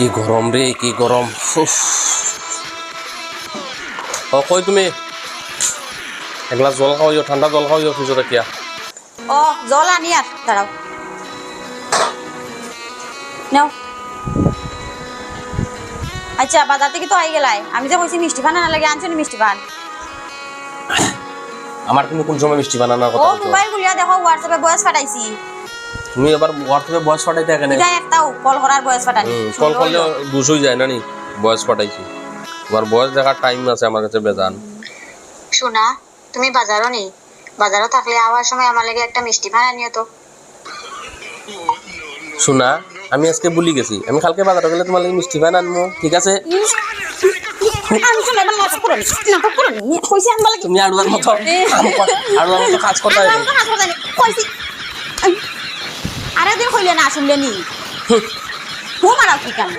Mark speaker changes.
Speaker 1: কি গরম রে কি গরম। ও কই তুমি এগলা জল খাওয়াইও ঠান্ডা জল খাওয়াইও ফ্রিজত কিয়া
Speaker 2: ও জল আনি আর দাঁড়াও। নাও। আচ্ছা বাজার থেকে তো আই গেলাই। আমি যে কইছি মিষ্টি পান না লাগে আনছো মিষ্টি পান
Speaker 1: আমার তুমি কোন সময় মিষ্টি বানানোর
Speaker 2: ও
Speaker 1: কথা বলছো
Speaker 2: মোবাইল গুলিয়া দেখো হোয়াটসঅ্যাপে বয়স পাঠাইছি
Speaker 1: তুমি এবার হোয়াটসঅ্যাপে বয়স পাঠাইতে কেন
Speaker 2: এটা একটাও কল করার বয়স পাঠানি
Speaker 1: কল করলে দুশোই যায় না নি? বয়স পাঠাইছি। তোমার বয়স দেখার টাইম আছে আমার কাছে বেজান।
Speaker 3: শোনা তুমি বাজারও নেই বাজারও থাকলে আওয়ার সময় আমার লাগে একটা মিষ্টি ভাড়া নিও তো।
Speaker 1: শোনা আমি আজকে ভুলি গেছি। আমি কালকে বাজারে গেলে তোমার লাগে মিষ্টি পান আনব ঠিক আছে?
Speaker 2: এবার
Speaker 1: তুমি আড়ুয়ার মতো আড়ুয়ার মতো কাজ করতে
Speaker 2: আরে না শুনলে নি? হুম মারা কি কাম